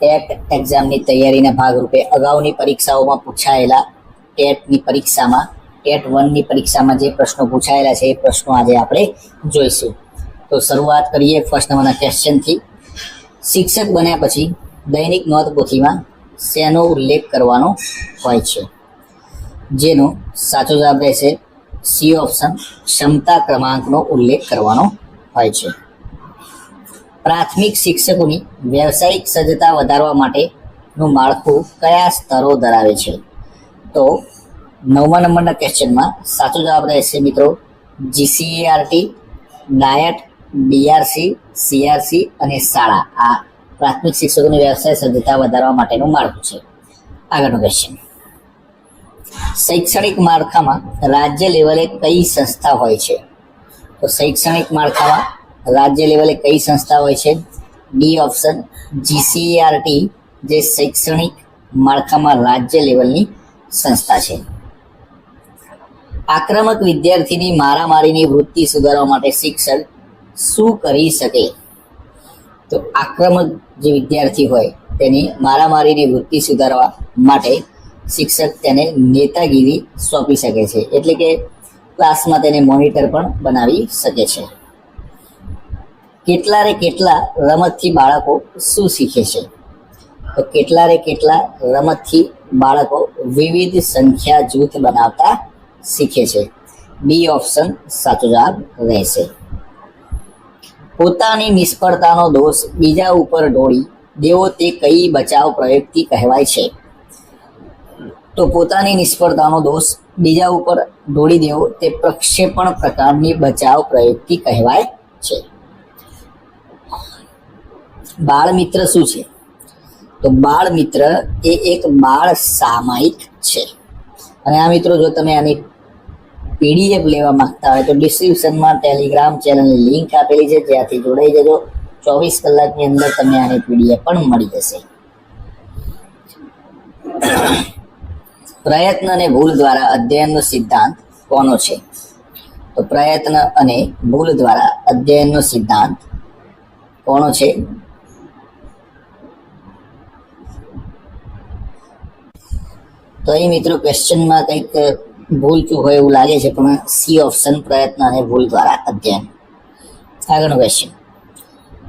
TET એક્ઝામની તૈયારીના ભાગરૂપે અગાઉની પરીક્ષાઓમાં પૂછાયેલા ટેટની પરીક્ષામાં ટેટ વનની પરીક્ષામાં જે પ્રશ્નો પૂછાયેલા છે, એ પ્રશ્નો આજે આપણે જોઈશું. તો શરૂઆત કરીએ ફર્સ્ટ નંબરના ક્વેશ્ચનથી શિક્ષક બન્યા પછી દૈનિક નોંધપોથીમાં શેનો ઉલ્લેખ કરવાનો હોય છે? જેનો સાચો જવાબ રહેશે સી ઓપ્શન ક્ષમતા ક્રમાંકનો ઉલ્લેખ કરવાનો હોય છે. પ્રાથમિક શિક્ષકોની વ્યવસાયિક સજ્જતા વધારવા માટેનું માળખું કયા સ્તરો ધરાવે છે? તો નવમા નંબરના ક્વેશ્ચનમાં સાચો જવાબ રહેશે મિત્રો જીસીઆરટી ડાયટ બીઆરસી સીઆરસી અને શાળા. આ પ્રાથમિક શિક્ષકોની વ્યવસાય સજ્જતા વધારવા માટેનું માળખું છે. આગળનો ક્વેશ્ચન શૈક્ષણિક માળખામાં રાજ્ય લેવલે કઈ સંસ્થા હોય છે? તો શૈક્ષણિક માળખામાં રાજ્ય લેવલે કઈ સંસ્થા હોય છે? ડી ઓપ્શન જીસીઆરટી જે શૈક્ષણિક માળખામાં રાજ્ય લેવલની સંસ્થા છે. આક્રમક વિદ્યાર્થીની મારામારીની વૃત્તિ સુધારવા માટે શિક્ષક શું કરી શકે? તો આક્રમક જે વિદ્યાર્થી હોય, તેની મારામારીની વૃત્તિ સુધારવા માટે શિક્ષક તેને નેતાગીરી સોંપી શકે છે. એટલે કે ક્લાસમાં તેને મોનિટર પણ બનાવી શકે છે. કેટલા રે કેટલા રમતથી બાળકો શું શીખે છે? તો કેટલા રે કેટલા રમતથી બાળકો વિવિધ સંખ્યા જૂથ બનાવતા શીખે છે. બી ઓપ્શન સાચો જવાબ રહેશે. પોતાની નિષ્ફળતાનો દોષ બીજા ઉપર ઢોળી, દેવો તે કઈ બચાવ પ્રયુક્તિ કહેવાય છે? તો પોતાની નિષ્ફળતાનો દોષ બીજા ઉપર ઢોળી, દેવો તે પ્રક્ષેપણ પ્રકારની બચાવ પ્રયુક્તિ કહેવાય છે. બાળ મિત્ર શું છે? તો બાળ મિત્ર એ એક બાળ સામાયિક છે. અને આ મિત્રો જો તમે આની પીડીએફ લેવા માંગતા હોય તો ડિસ્ક્રિપ્શનમાં ટેલિગ્રામ ચેનલની લિંક આપેલી છે, જ્યાંથી જોડાઈ જજો. ચોવીસ કલાકની અંદર તમને આની પીડીએફ પણ મળી જશે. પ્રયત્ન અને ભૂલ દ્વારા અધ્યયનનો સિદ્ધાંત કોનો છે? તો પ્રયત્ન અને ભૂલ દ્વારા અધ્યયનનો સિદ્ધાંત કોનો છે? તો અહીં મિત્રો ક્વેશ્ચનમાં કંઈક ભૂલચું હોય એવું લાગે છે, પણ સી ઓપ્શન પ્રયત્ન અને ભૂલ દ્વારા અધ્યયન. આગળનો ક્વેશ્ચન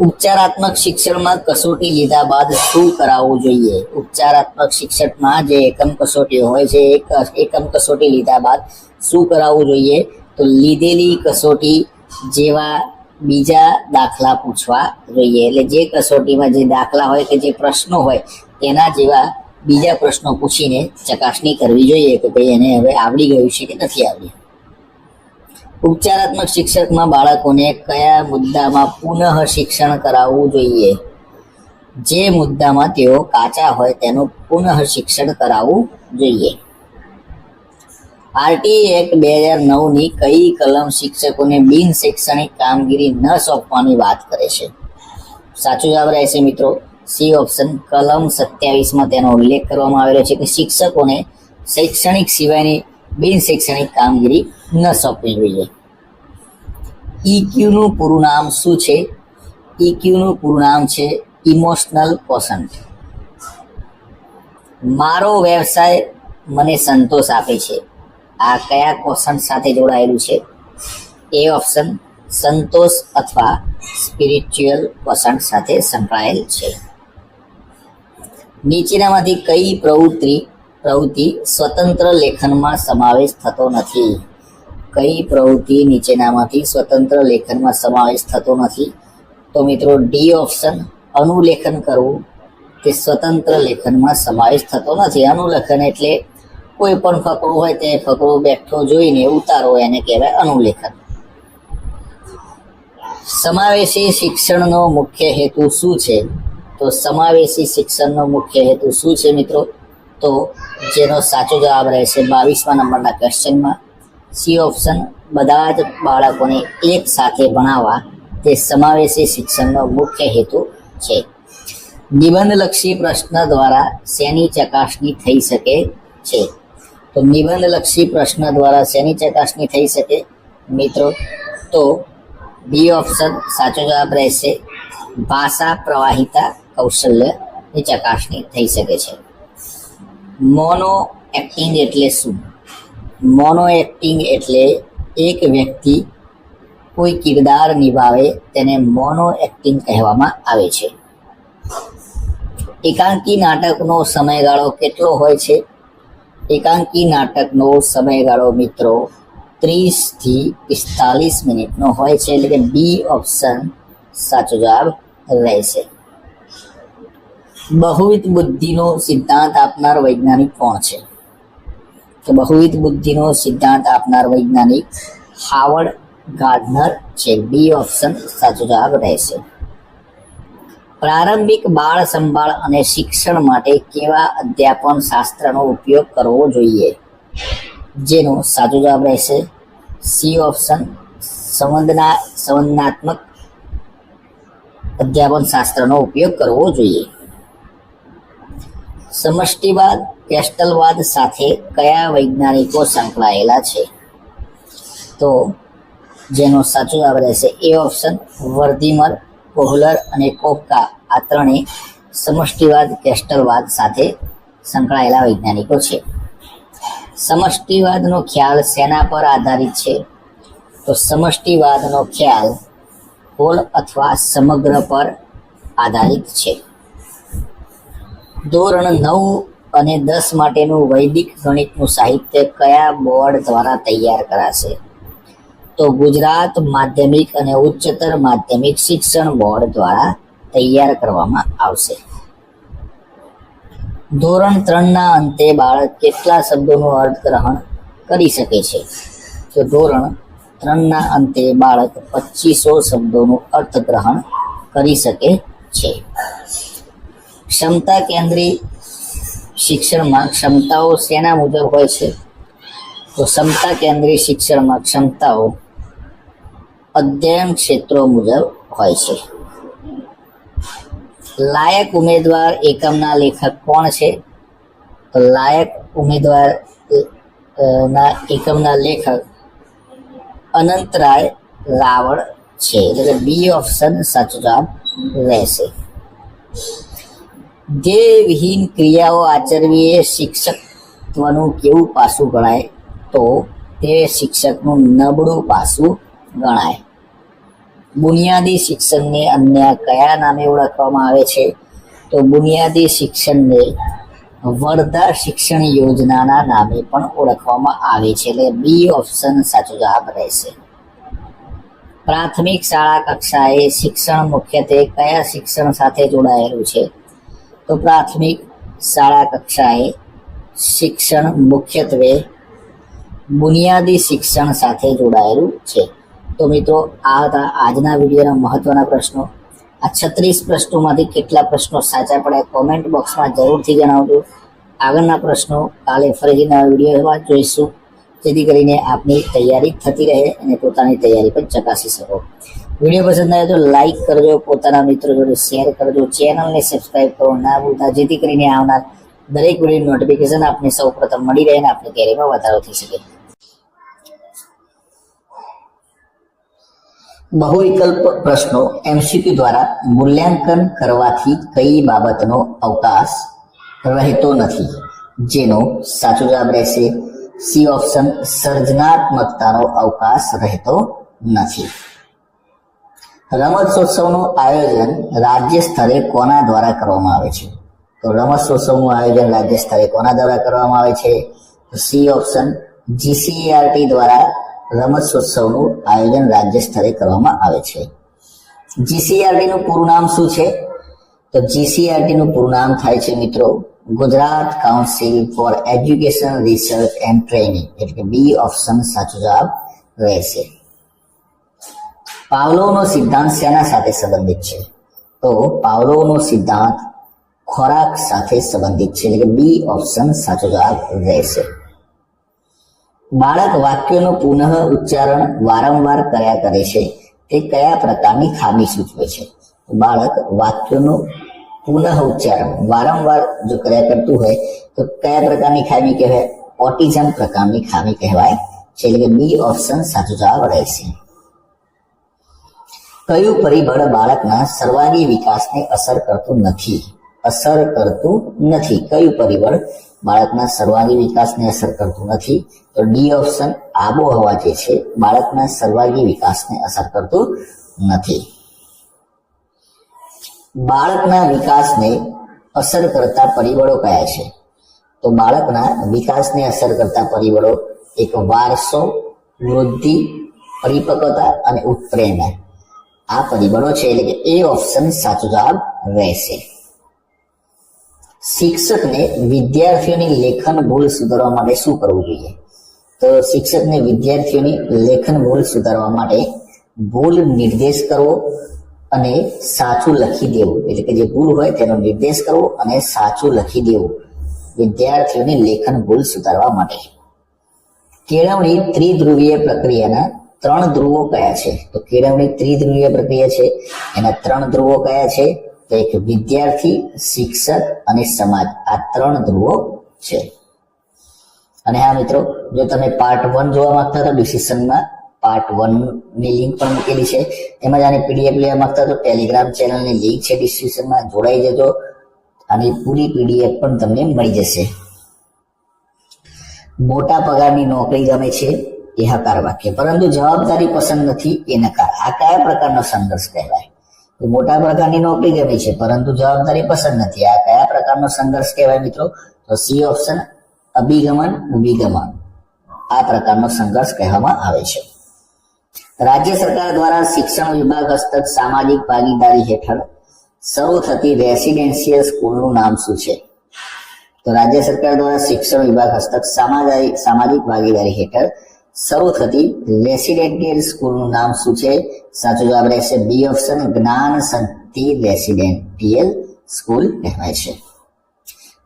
ઉપચારાત્મક શિક્ષણમાં કસોટી લીધા બાદ શું કરાવવું જોઈએ? ઉપચારાત્મક શિક્ષણમાં જે એકમ કસોટી હોય છે, એક એકમ કસોટી લીધા બાદ શું કરાવવું જોઈએ? તો લીધેલી કસોટી જેવા બીજા દાખલા પૂછવા જોઈએ. એટલે જે કસોટીમાં જે દાખલા હોય કે જે પ્રશ્નો હોય, તેના જેવા બીજા પ્રશ્નો પૂછીને ચકાસણી કરવી જોઈએ કે ભાઈ એને હવે આવડી ગયું છે કે નથી આવડ્યું ઉપચારાત્મક શિક્ષકમાં બાળકોને કયા મુદ્દામાં પુનઃ શિક્ષણ કરાવવું જોઈએ? જે મુદ્દામાં તેઓ કાચા હોય તેનું પુનઃ શિક્ષણ કરાવવું જોઈએ. આરટી એક્ટ બે હજાર નવની કઈ કલમ શિક્ષકોને બિન શૈક્ષણિક કામગીરી ન સોંપવાની વાત કરે છે? સાચો જવાબ રહેશે મિત્રો. સી ઓપ્શન કલમ સત્યાવીસમાં તેનો ઉલ્લેખ કરવામાં આવેલો છે કે શિક્ષકોને શૈક્ષણિક સિવાયની બિન શૈક્ષણિક કામગીરી ન સોંપવી જોઈએ. ઈક્યુનું પૂરું નામ શું છે? ઈક્યુનું પૂરું નામ છે ઇમોશનલ કોસન્ટ. મારો વ્યવસાય મને સંતોષ આપે છે. આ કયા કોષણ સાથે જોડાયેલું છે? એ ઓપ્શન સંતોષ અથવા સ્પિરિચ્યુઅલ કોસન્ટ સાથે સંકળાયેલ છે. નીચેનામાંથી કઈ પ્રવૃત્તિ પ્રવૃત્તિ સ્વતંત્ર લેખનમાં સમાવેશ થતો નથી? કઈ પ્રવૃત્તિ નીચેનામાંથી સ્વતંત્ર લેખનમાં સમાવેશ થતો નથી? તો મિત્રો, ડી ઓપ્શન, અનુલેખન કરવું. તે સ્વતંત્ર લેખનમાં સમાવેશ થતો નથી. અનુલેખન એટલે કોઈ પણ ફકરો હોય તે ફકરો બેઠો જોઈને ઉતારો એને કહેવાય અનુલેખન. સમાવેશી શિક્ષણનો મુખ્ય હેતુ શું છે? તો સમાવેશી શિક્ષણનો મુખ્ય હેતુ શું છે મિત્રો? તો જેનો સાચો જવાબ રહેશે બાવીસમા નંબરના ક્વેશ્ચનમાં. સી ઓપ્શન, બધા જ બાળકોને એક સાથે ભણાવવા. તે સમાવેશી શિક્ષણનો મુખ્ય હેતુ છે. નિબંધલક્ષી પ્રશ્ન દ્વારા શેની ચકાસણી થઈ શકે છે? તો નિબંધલક્ષી પ્રશ્ન દ્વારા શેની ચકાસણી થઈ શકે? મિત્રો, તો બી ઓપ્શન સાચો જવાબ રહેશે. ભાષા પ્રવાહિતા કૌશલ્યની ચકાસણી થઈ શકે છે. મોનો એક્ટિંગ એટલે શું? મોનો એક્ટિંગ એટલે એક વ્યક્તિ કોઈ કિરદાર નિભાવે તેને મોનો એક્ટિંગ કહેવામાં આવે છે. એકાંકી નાટકનો સમયગાળો કેટલો હોય છે? એકાંકી નાટકનો સમયગાળો મિત્રો ત્રીસથી પિસ્તાલીસ મિનિટનો હોય છે, એટલે કે બી ઓપ્શન સાચો જવાબ રહેશે. બહુવિધ બુદ્ધિનો સિદ્ધાંત આપનાર વૈજ્ઞાનિક કોણ છે? તો બહુવિધ બુદ્ધિનો સિદ્ધાંત આપનાર વૈજ્ઞાનિક હાવર્ડ ગાર્ડનર છે. બી ઓપ્શન સાચો જવાબ રહેશે. પ્રારંભિક બાળ સંભાળ અને શિક્ષણ માટે કેવા અધ્યાપન શાસ્ત્રનો ઉપયોગ કરવો જોઈએ? જેનો સાચો જવાબ રહેશે સી ઓપ્શન સંવંદના સંવેદનાત્મક અધ્યાપન શાસ્ત્રનો ઉપયોગ કરવો જોઈએ. સમષ્ટિવાદ કેસ્ટલવાદ સાથે કયા વૈજ્ઞાનિકો સંકળાયેલા છે? તો જેનો સાચો જવાબ રહેશે એ ઓપ્શન વર્ધીમર, કોહલર અને કોપકા. આ ત્રણેય સમષ્ટિવાદ કેસ્ટલવાદ સાથે સંકળાયેલા વૈજ્ઞાનિકો છે. સમષ્ટિવાદનો ખ્યાલ શેના પર આધારિત છે. તો સમષ્ટિવાદનો ખ્યાલ હોલ અથવા સમગ્ર પર આધારિત છે. ધોરણ નવ અને દસ માટેનું વૈદિક ગણિતનું સાહિત્ય કયા બોર્ડ દ્વારા તૈયાર કરાશે? તો ગુજરાત માધ્યમિક અને ઉચ્ચતર માધ્યમિક શિક્ષણ બોર્ડ દ્વારા તૈયાર કરવામાં આવશે. ધોરણ ત્રણના અંતે બાળક કેટલા શબ્દોનું અર્થગ્રહણ કરી શકે છે? તો ધોરણ ત્રણના અંતે બાળક પચીસો શબ્દોનું અર્થગ્રહણ કરી શકે છે. ક્ષમતા કેન્દ્રિત શિક્ષણમાં ક્ષમતાઓ શેના મુજબ હોય છે? તો ક્ષમતા કેન્દ્રિત શિક્ષણમાં ક્ષમતાઓ અધ્યયન ક્ષેત્રો મુજબ હોય છે. લાયક ઉમેદવાર એકમના લેખક કોણ છે? તો લાયક ઉમેદવાર ના, એકમના લેખક અનંતરાય રાવળ છે. એટલે બી ઓપ્શન સાચો જવાબ રહેશે. ધ્યેયવિહીન ક્રિયાઓ આચરવી એ શિક્ષકત્વનું કેવું પાસું ગણાય? તો તે શિક્ષકનું નબળું પાસું ગણાય. બુનિયાદી શિક્ષણને અન્ય કયા નામે ઓળખવામાં આવે છે? તો બુનિયાદી શિક્ષણને વરદા શિક્ષણ યોજનાના નામે પણ ઓળખવામાં આવે છે એટલે બી ઓપ્શન સાચો જવાબ રહેશે. પ્રાથમિક શાળા કક્ષાએ શિક્ષણ મુખ્યત્વે કયા શિક્ષણ સાથે જોડાયેલું છે? તો પ્રાથમિક શાળા કક્ષાએ શિક્ષણ મુખ્યત્વે બુનિયાદી શિક્ષણ સાથે જોડાયેલું છે. તો મિત્રો, આ હતા આજના વિડીયોના મહત્વના પ્રશ્નો. આ છત્રીસ પ્રશ્નોમાંથી કેટલા પ્રશ્નો સાચા પડ્યા કોમેન્ટ બોક્સમાં જરૂરથી જણાવજો. આગળના પ્રશ્નો કાલે ફરીથી નવા વિડીયોમાં જોઈશું. જેથી કરીને આપની તૈયારી થતી રહે અને પોતાની તૈયારી પણ ચકાસી શકો. વીડિયો પસંદ આવે તો લાઈક કરજો, પોતાના મિત્રો જોડે શેર કરજો ચેનલને સબસ્ક્રાઈબ કરો, ના ભૂલતા, જેથી કરીને આવનાર દરેક વીડિયો નોટિફિકેશન આપને સૌ પ્રથમ મળી રહે અને આપની કેરીમાં વધારો થઈ શકે. બહુ વિકલ્પ પ્રશ્નો એમસીક્યુ દ્વારા મૂલ્યાંકન કરવાથી કઈ બાબતનો અવકાશ રહેતો નથી? જેનો સાચો જવાબ રહેશે સી ઓપ્શન સર્જનાત્મકતાનો અવકાશ રહેતો નથી. રમતોત્સવનું આયોજન રાજ્ય સ્તરે કોના દ્વારા કરવામાં આવે છે? તો રમતોત્સવનું આયોજન રાજ્ય સ્તરે કોના દ્વારા કરવામાં આવે છે? સી ઓપ્શન જીસીઆરટી દ્વારા રમતોત્સવનું આયોજન રાજ્ય સ્તરે કરવામાં આવે છે. જીસીઆરટીનું પૂરું નામ શું છે? તો જીસીઆરટીનું પૂરું નામ થાય છે મિત્રો Gujarat Council for Education, Research and Training એટલે કે બી ઓપ્શન સાચો જવાબ રહેશે. પાવલોનો સિદ્ધાંત શેના સાથે સંબંધિત છે. તો પાવલોનો સિદ્ધાંત ખોરાક સાથે સંબંધિત છે, એટલે કે બી ઓપ્શન સાચો જવાબ રહેશે. બાળક વાક્યોનું પુનઃ ઉચ્ચારણ વારંવાર કર્યા કરે છે, તે કયા પ્રકારની ખામી સૂચવે છે? બાળક વાક્યોનું પુનઃ ઉચ્ચારણ વારંવાર જો કર્યા કરતું હોય, તો કયા પ્રકારની ખામી કહેવાય? ઓટિઝમ પ્રકારની ખામી કહેવાય છે, એટલે કે બી ઓપ્શન સાચો જવાબ રહેશે. કયું પરિબળ બાળકના સર્વાંગી વિકાસને અસર કરતું નથી? અસર કરતું નથી. કયું પરિબળ બાળકના સર્વાંગી વિકાસને અસર કરતું નથી? તો ડી ઓપ્શન આબોહવા જે છે, બાળકના સર્વાંગી વિકાસને અસર કરતું નથી. બાળકના વિકાસને અસર કરતા પરિબળો કયા છે? તો બાળકના વિકાસને અસર કરતા પરિબળો એક વારસો, વૃદ્ધિ, પરિપક્વતા અને ઉત્પ્રેરણા. આ પરિબળો છે એટલે કે એ ઓપ્શન સાચો જવાબ રહેશે. શિક્ષકને વિદ્યાર્થીઓની લેખન ભૂલ સુધારવા માટે શું કરવું જોઈએ? તો શિક્ષકને વિદ્યાર્થીઓની લેખન ભૂલ સુધારવા માટે ભૂલ નિર્દેશ કરવો અને સાચું લખી દેવું. એટલે કે જે ભૂલ હોય તેનો નિર્દેશ કરવો અને સાચું લખી દેવું વિદ્યાર્થીઓની લેખન ભૂલ સુધારવા માટે. કેળવણી ત્રિધ્રુવીય પ્રક્રિયાના ત્રણ ધ્રુવો કયા છે? તો કેળવણી ત્રિધ્રુવીય પ્રક્રિયા છે. એના ત્રણ ધ્રુવો કયા છે? તો એક વિદ્યાર્થી, શિક્ષક અને સમાજ. આ ત્રણ ધ્રુવો છે. અને હા મિત્રો, જો તમે પાર્ટ વન જોવા માંગતા તો ડિસિશનમાં પાર્ટ વનની લિંક પણ મૂકેલી છે. એમાં જ આની પીડીએફ લેવા માંગતા તો ટેલિગ્રામ ચેનલની લિંક છે ડિસ્ક્રિપ્શનમાં જોડાઈ જજો. અને પૂરી પીડીએફ પણ તમને મળી જશે. મોટા પગારની નોકરી ગમે છે. એ હકાર વાક્ય. પરંતુ જવાબદારી પસંદ નથી એ નકાર આ કયા પ્રકારનો સંઘર્ષ કહેવાય? મોટા પ્રકારની નોકરી ગમે છે, પરંતુ જવાબદારી પસંદ નથી. આ કયા પ્રકારનો સંઘર્ષ કહેવાય મિત્રો? તો સી ઓપ્શન, અભિગમન વિગમન આ પ્રકારનો સંઘર્ષ કહેવામાં આવે છે. રાજ્ય સરકાર દ્વારા શિક્ષણ વિભાગ હસ્તક સામાજિક ભાગીદારી હેઠળ સૌ થતી રેસિડેન્શિયલ સ્કૂલનું નામ શું છે? તો રાજ્ય સરકાર દ્વારા શિક્ષણ વિભાગ હસ્તક સામાજિક સામાજિક ભાગીદારી હેઠળ શરૂ થતી રેસિડેન્ટિયલ સ્કૂલનું નામ શું છે? સાચો જવાબ રહેશે બી ઓપ્શન જ્ઞાન શક્તિ રેસિડેન્ટિયલ સ્કૂલ કહેવાય છે.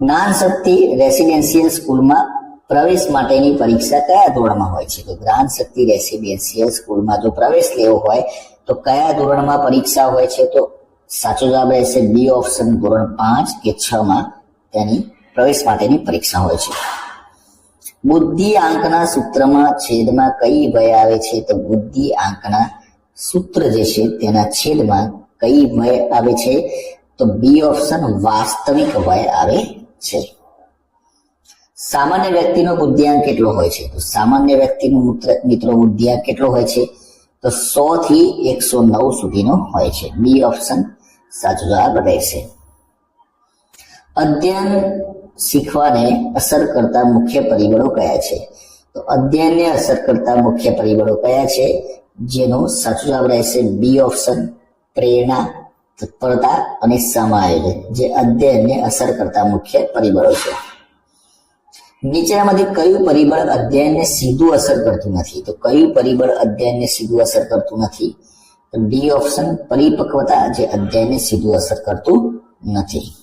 જ્ઞાન શક્તિ રેસિડેન્શિયલ સ્કૂલમાં પ્રવેશ માટેની પરીક્ષા કયા ધોરણમાં હોય છે? તો જ્ઞાન શક્તિ રેસિડેન્શિયલ સ્કૂલમાં જો પ્રવેશ લેવો હોય, તો કયા ધોરણમાં પરીક્ષા હોય છે? તો સાચો જવાબ રહેશે બી ઓપ્શન ધોરણ પાંચ કે છ માં તેની પ્રવેશ માટેની પરીક્ષા હોય છે. બુદ્ધિ આંકના સૂત્રમાં છેદમાં કઈ ભય આવે છે તો બુદ્ધિ આંકના સૂત્ર જે છે તેના છેદમાં કઈ ભય આવે છે તો બી ઓપ્શન વાસ્તવિક ભય આવે છે. સામાન્ય વ્યક્તિનો બુદ્ધિઆંક કેટલો હોય છે? તો સામાન્ય વ્યક્તિનો મિત્રો બુદ્ધિઆંક કેટલો હોય છે? તો સો થી એકસો નવ સુધીનો હોય છે. બી ઓપ્શન સાચો જવાબ રહેશે. અધ્યયન શીખવાને અસર કરતા મુખ્ય પરિબળો કયા છે? તો અધ્યયનને અસર કરતા મુખ્ય પરિબળો કયા છે? જેનો સાચો જવાબ રહેશે બી ઓપ્શન પ્રેરણા, તત્પરતા અને સમાયોજન જે અધ્યયનને અસર કરતા મુખ્ય પરિબળો છે. નીચેનામાંથી કયું પરિબળ અધ્યયનને સીધું અસર કરતું નથી? તો કયું પરિબળ અધ્યયનને સીધું અસર કરતું નથી? તો ડી ઓપ્શન પરિપક્વતા, જે અધ્યયનને સીધું અસર કરતું નથી.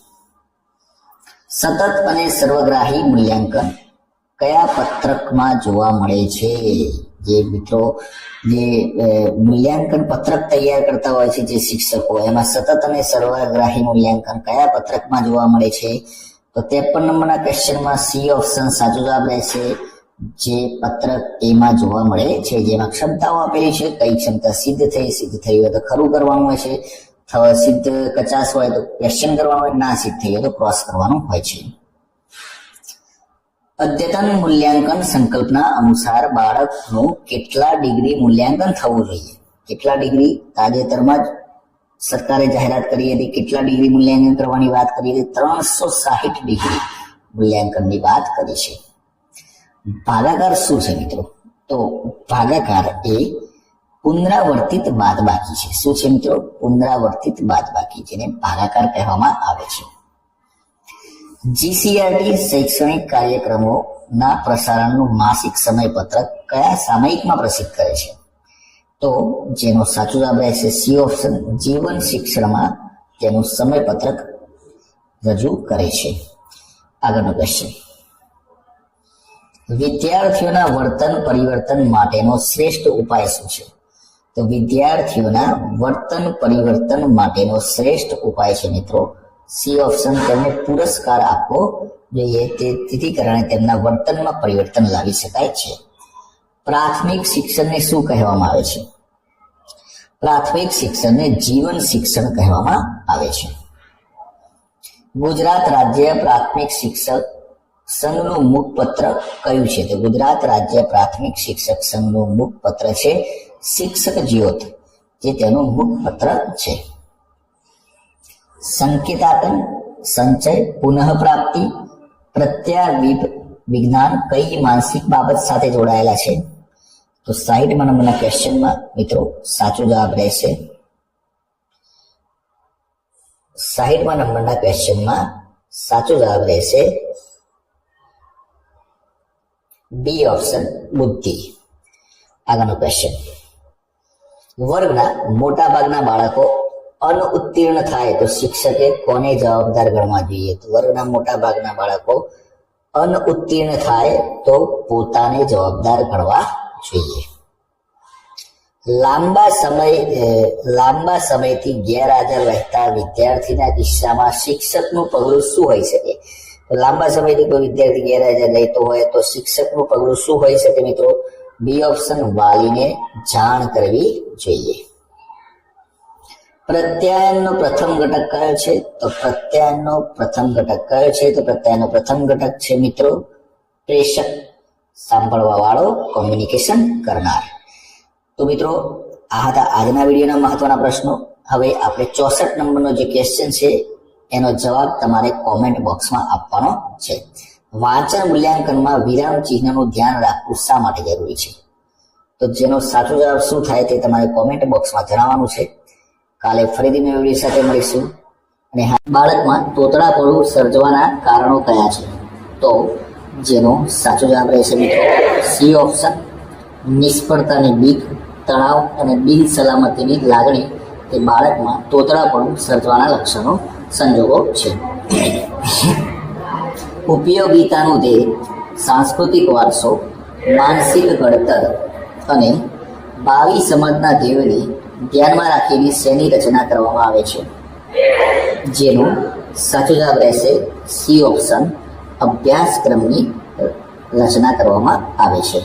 સતત અને સર્વગ્રાહી મૂલ્યાંકન કયા પત્રકમાં જોવા મળે છે? જે મિત્રો જે મૂલ્યાંકન પત્રક તૈયાર કરતા હોય છે જે શિક્ષકો, એમાં સતત અને સર્વગ્રાહી મૂલ્યાંકન કયા પત્રકમાં જોવા મળે છે? તો ત્રેપન નંબરના ક્વેશ્ચનમાં સી ઓપ્શન સાચો જવાબ રહેશે. જે પત્રક એમાં જોવા મળે છે, જેમાં ક્ષમતાઓ આપેલી છે, કઈ ક્ષમતા સિદ્ધ થઈ સિદ્ધ થઈ હોય તો ખરું કરવાનું હોય છે સિદ્ધ કચાસ હોય તો ક્વેશ્ચન કરવાનો હોય ના સિદ્ધ થઈ ગયો તો ક્રોસ કરવાનું હોય છે. અદ્યતન મૂલ્યાંકન સંકલ્પના અનુસાર બાળકનું કેટલા ડિગ્રી મૂલ્યાંકન થવું જોઈએ? કેટલા ડિગ્રી? તાજેતરમાં જ સરકારે જાહેરાત કરી હતી, કેટલા ડિગ્રી મૂલ્યાંકન કરવાની વાત કરી હતી? ત્રણસો સાહીઠ ડિગ્રી મૂલ્યાંકનની વાત કરી છે. ભાગાકાર શું છે મિત્રો? તો ભાગાકાર એ પુનરાવર્તિત બાદ બાકી છે. શું છે મિત્રો? પુનરાવર્તિત બાદ બાકી જેને ભાગાકાર કહેવામાં આવે છે. જીસીઆરટી શૈક્ષણિક કાર્યક્રમોના પ્રસારણનું માસિક સમયપત્રક કયા સામયિકમાં પ્રસિદ્ધ કરે છે? તો જેનો સાચો જવાબ રહેશે સી ઓપ્શન જીવન શિક્ષણમાં તેનું સમયપત્રક રજૂ કરે છે. આગળનો ક્વેશ્ચન વિદ્યાર્થીઓના વર્તન પરિવર્તન માટેનો શ્રેષ્ઠ ઉપાય શું છે? તો વિદ્યાર્થીઓના વર્તન પરિવર્તન માટેનો શ્રેષ્ઠ ઉપાય છે મિત્રો. સી ઓપ્શન તેમને પુરસ્કાર આપવો જોઈએ. તેથી કારણે તેમના વર્તનમાં પરિવર્તન લાવી શકાય છે. પ્રાથમિક શિક્ષણને શું કહેવામાં આવે છે? પ્રાથમિક શિક્ષણને જીવન શિક્ષણ કહેવામાં આવે છે. ગુજરાત રાજ્ય પ્રાથમિક શિક્ષક સંઘનું મુખપત્ર કયું છે? તો ગુજરાત રાજ્ય પ્રાથમિક શિક્ષક સંઘનું મુખપત્ર છે શિક્ષક જ્યોત, જે તેનું મુખપત્ર છે. સંકેતાતન સંચય, પુનઃપ્રાપ્તિ, પ્રત્યાવીપ, વિજ્ઞાન, કઈ માનસિક બાબત સાથે જોડાયેલા છે? તો સાઈઠ નંબરના ક્વેશ્ચનમાં મિત્રો સાચો જવાબ રહેશે. સાહીઠમાં નંબરના ક્વેશ્ચનમાં સાચો જવાબ રહેશે. બી ઓપ્શન બુદ્ધિ. આગળનો ક્વેશ્ચન. વર્ગના મોટા ભાગના બાળકો અનઉત્તીર્ણ થાય તો શિક્ષકે કોને જવાબદાર ગણવા જોઈએ? તો વર્ગના મોટા ભાગના બાળકો અનઉત્તીર્ણ થાય તો પોતાને જવાબદાર ગણવા જોઈએ. લાંબા સમય લાંબા સમયથી ગેરહાજર રહેતા વિદ્યાર્થીના કિસ્સામાં શિક્ષકનું પગલું શું હોઈ શકે? લાંબા સમયથી કોઈ વિદ્યાર્થી ગેરહાજર રહેતો હોય તો શિક્ષકનું પગલું શું હોઈ શકે મિત્રો? બી ઓપ્શન વાલીને જાણ કરવી જોઈએ. પ્રત્યાયનનો પ્રથમ ઘટક કયો છે? તો પ્રત્યાયનનો પ્રથમ ઘટક કયો છે? તો પ્રત્યાયનનો પ્રથમ ઘટક છે મિત્રો, પ્રેષક સાંભળવા વાળો કોમ્યુનિકેશન કરનાર. તો મિત્રો, આ હતા આજના વિડીયોના મહત્વના પ્રશ્નો. હવે આપણે ચોસઠ નંબરનો જે ક્વેશ્ચન છે, એનો જવાબ તમારે કોમેન્ટ બોક્સમાં આપવાનો છે. વાંચન મૂલ્યાંકનમાં વિરામ ચિહ્નનું ધ્યાન રાખવું શા માટે જરૂરી છે? તો જેનો સાચો જવાબ શું થાય તે તમારે કોમેન્ટ બોક્સમાં જણાવવાનું છે. કાલે ફરીથી નવી સાથે મળીશું. અને બાળકમાં તોતડાપણું સર્જવાના કારણો કયા છે? તો જેનો સાચો જવાબ રહેશે મિત્રો સી ઓપ્શન નિષ્ફળતાની બીક, તણાવ અને બિન સલામતીની લાગણી તે બાળકમાં તોતડાપણું સર્જવાના લક્ષણો, સંજોગો છે. ઉપયોગિતાનું ધ્યેય સાંસ્કૃતિક વારસો, માનસિક ઘડતર અને ભાવિ સમાજના ધ્યેયોને ધ્યાનમાં રાખીને શેની રચના કરવામાં આવે છે? જેનો સાચો જવાબ રહેશે સી ઓપ્શન, અભ્યાસક્રમની રચના કરવામાં આવે છે.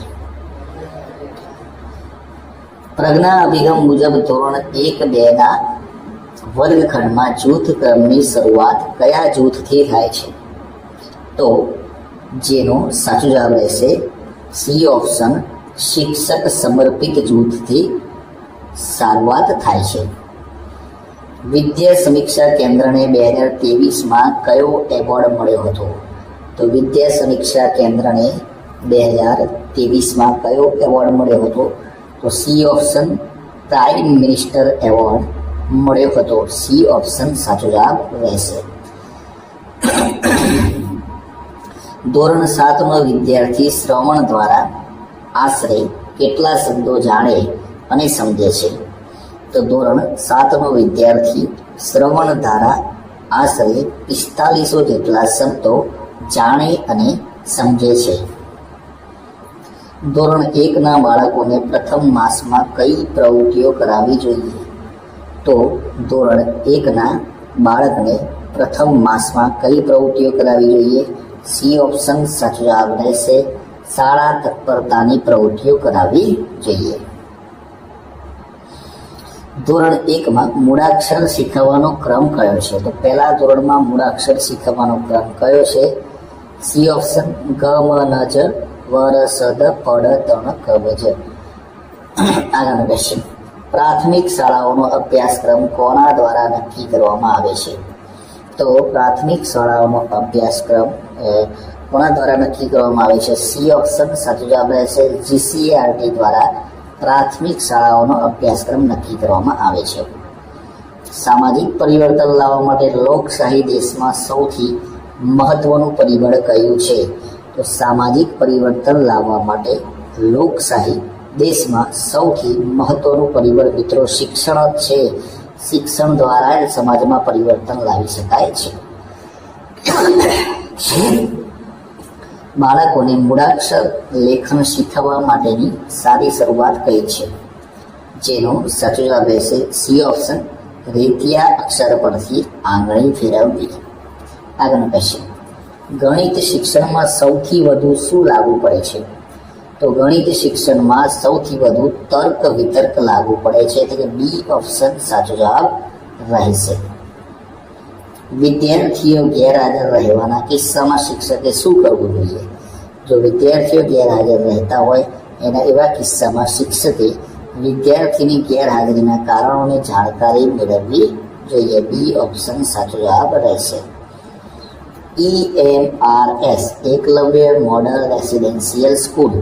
પ્રજ્ઞા અભિગમ મુજબ ધોરણ એક બે ના વર્ગખંડમાં જૂથ ક્રમની શરૂઆત કયા જૂથથી થાય છે? તો જેનો સાચો જવાબ રહેશે સી ઓપ્શન શિક્ષક સમર્પિત જૂથથી શરૂઆત થાય છે. વિદ્યા સમીક્ષા કેન્દ્રને બે હજાર ત્રેવીસમાં કયો એવોર્ડ મળ્યો હતો? તો વિદ્યા સમીક્ષા કેન્દ્રને બે હજાર ત્રેવીસમાં કયો એવોર્ડ મળ્યો હતો? તો C option prime minister award મળ્યો હતો. સી ઓપ્શન સાચો જવાબ રહેશે. ધોરણ સાતનો વિદ્યાર્થી શ્રવણ દ્વારા આશરે કેટલા શબ્દો જાણે અને સમજે છે? તો ધોરણ સાતનો વિદ્યાર્થી શ્રવણ દ્વારા આશરે પિસ્તાલીસો જેટલા શબ્દો જાણે અને સમજે છે. ધોરણ એકના બાળકોને પ્રથમ માસમાં કઈ પ્રવૃત્તિઓ કરાવવી જોઈએ? તો ધોરણ એકના બાળકને પ્રથમ માસમાં કઈ પ્રવૃત્તિઓ કરાવવી જોઈએ? સી ઓપ્શન સાચો જવાબ રહેશે. શાળા તત્પરતાની પ્રવૃત્તિઓ કરાવવી જોઈએ. ધોરણ એકમાં મૂળાક્ષર શીખવવાનો ક્રમ કયો છે? તો પહેલા ધોરણમાં મૂળાક્ષર શીખવવાનો ક્રમ કયો છે? સી ઓપ્શન ગ, મ, ન, જ, વ, ર, સ, દ આગળનો ક્વેશ્ચન પ્રાથમિક શાળાઓનો અભ્યાસક્રમ કોના દ્વારા નક્કી કરવામાં આવે છે? તો પ્રાથમિક શાળાઓનો અભ્યાસક્રમ કોના દ્વારા નક્કી કરવામાં આવે છે. સી ઓપ્શન સાચો જવાબ રહેશે જીસીઆરટી દ્વારા પ્રાથમિક શાળાઓનો અભ્યાસક્રમ નક્કી કરવામાં આવે છે. સામાજિક પરિવર્તન લાવવા માટે લોકશાહી દેશમાં સૌથી મહત્વનું પરિબળ કયું છે? તો સામાજિક પરિવર્તન લાવવા માટે લોકશાહી દેશમાં સૌથી મહત્વનું પરિબળ મિત્રો શિક્ષણ જ છે. શિક્ષણ દ્વારા જ સમાજમાં પરિવર્તન લાવી શકાય છે. બાળકોને મૂળાક્ષર લેખન શીખવવા માટેની સારી શરૂઆત કઈ છે. જેનો સાચો જવાબ રહેશે સી ઓપ્શન રેતિયા અક્ષર પરથી આંગળી ફેરવવી. આગળનો ક્વેશ્ચન ગણિત શિક્ષણમાં સૌથી વધુ શું લાગુ પડે છે? તો ગણિત શિક્ષણમાં સૌથી વધુ તર્ક વિતર્ક લાગુ પડે છે. એટલે કે બી ઓપ્શન સાચો જવાબ રહેશે. વિદ્યાર્થીઓ ગેરહાજર રહેવાના કિસ્સામાં શિક્ષકે શું કરવું જોઈએ? જો વિદ્યાર્થીઓ ગેરહાજર રહેતા હોય, એના એવા કિસ્સામાં શિક્ષકે વિદ્યાર્થીની ગેરહાજરીના કારણોની જાણકારી મેળવવી જોઈએ. બી ઓપ્શન સાચો જવાબ રહેશે. EMRS Eklavya model residential school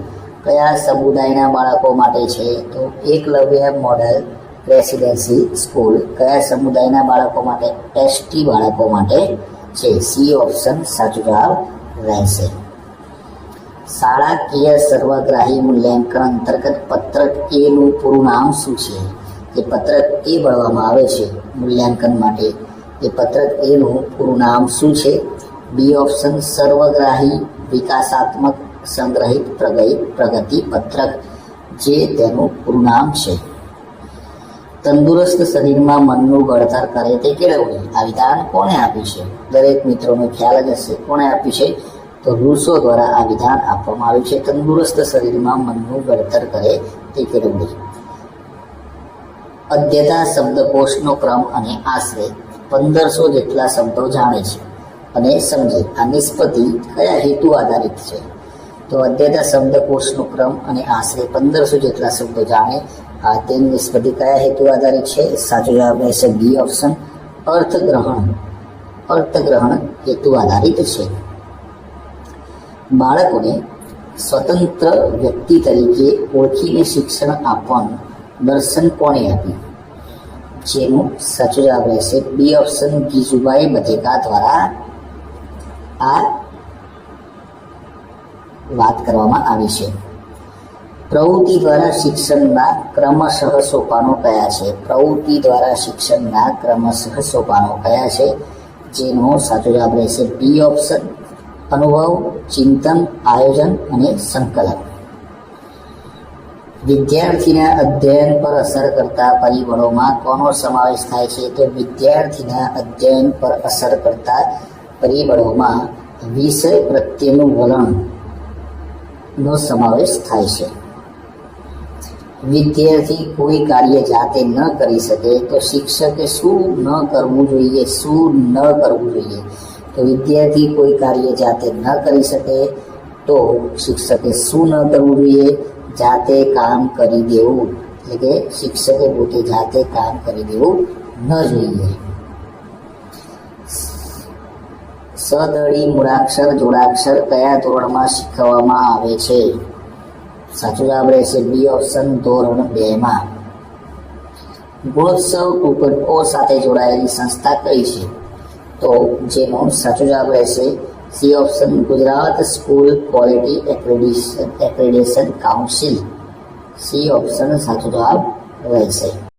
કયા સમુદાયના બાળકો માટે છે? તો એકલવ્ય મોડલ રેસિડેન્સી સ્કૂલ કયા સમુદાયના બાળકો માટે? એસટી બાળકો માટે છે. સી ઓપ્શન સાચો જવાબ રહેશે. શાળાકીય સર્વગ્રાહી મૂલ્યાંકન અંતર્ગત પત્રક એનું પૂરું નામ શું છે? એ પત્રક એ ભરવામાં આવે છે. મૂલ્યાંકન માટે એ પત્રક એનું પૂરું નામ શું છે? બી ઓપ્શન સર્વગ્રાહી વિકાસાત્મક સંગ્રહિત પ્રગતિ પત્રક, જે તેનું પૂર્ણામ છે. તંદુરસ્ત શરીરમાં મનનું ઘડતર કરે તે કેળવણી. આ વિધાન કોણે આપ્યું છે? દરેક મિત્રોને ખ્યાલ જ હશે. કોણે આપ્યું છે? તો રૂસો દ્વારા આ વિધાન આપવામાં આવ્યું છે. તંદુરસ્ત શરીરમાં મનનું ઘડતર કરે તે કેળવણી. અદ્યતા શબ્દકોશનો ક્રમ અને આશરે પંદરસો જેટલા શબ્દો જાણે છે અને સમજે. આ નિષ્પત્તિ કયા હેતુ આધારિત છે? તો અદ્યતા શબ્દકોશનો ક્રમ અને આશરે પંદરસો જેટલા શબ્દો જાણે આ તેની નિષ્પતિ કયા હેતુ આધારિત છે? સાચો જવાબ રહેશે બી ઓપ્શન. અર્થગ્રહણ. અર્થગ્રહણ હેતુ આધારિત છે. બાળકોને સ્વતંત્ર વ્યક્તિ તરીકે ઓળખીને શિક્ષણ આપવાનું દર્શન કોણે આપ્યું? જેનું સાચો જવાબ રહેશે બી ઓપ્શન. ગીજુભાઈ બધેકા દ્વારા આ વાત કરવામાં આવી છે. પ્રવૃત્તિ દ્વારા શિક્ષણના ક્રમશઃ સોપાનો કયા છે? પ્રવૃત્તિ દ્વારા શિક્ષણના ક્રમશઃ સોપાનો કયા છે? જેનો સાચો જવાબ રહેશે બી ઓપ્શન અનુભવ, ચિંતન, આયોજન અને સંકલન. વિદ્યાર્થીના અધ્યયન પર અસર કરતા પરિબળોમાં કોનો સમાવેશ થાય છે? તો વિદ્યાર્થીના અધ્યયન પર અસર કરતા પરિબળોમાં વિષય પ્રત્યેનું વલણ નો સમાવેશ થાય છે. વિદ્યાર્થી કોઈ કાર્ય જાતે ન કરી શકે તો શિક્ષકે શું ન કરવું જોઈએ, શું ન કરવું જોઈએ? તો વિદ્યાર્થી કોઈ કાર્ય જાતે ન કરી શકે તો શિક્ષકે શું ન કરવું જોઈએ? જાતે કામ કરી દેવું. એટલે કે શિક્ષકે પોતે જાતે કામ કરી દેવું ન જોઈએ. સદળી મૂળાક્ષર જોડાક્ષર કયા ધોરણમાં શીખવવામાં આવે છે? સાચો જવાબ રહેશે બી ઓપ્શન ધોરણ બે માં. ગુણોત્સવ ટુ સાથે જોડાયેલી સંસ્થા કઈ છે? તો જેનો સાચો જવાબ રહેશે C option Gujarat school quality accreditation accreditation council. C option સાચો જવાબ રહેશે.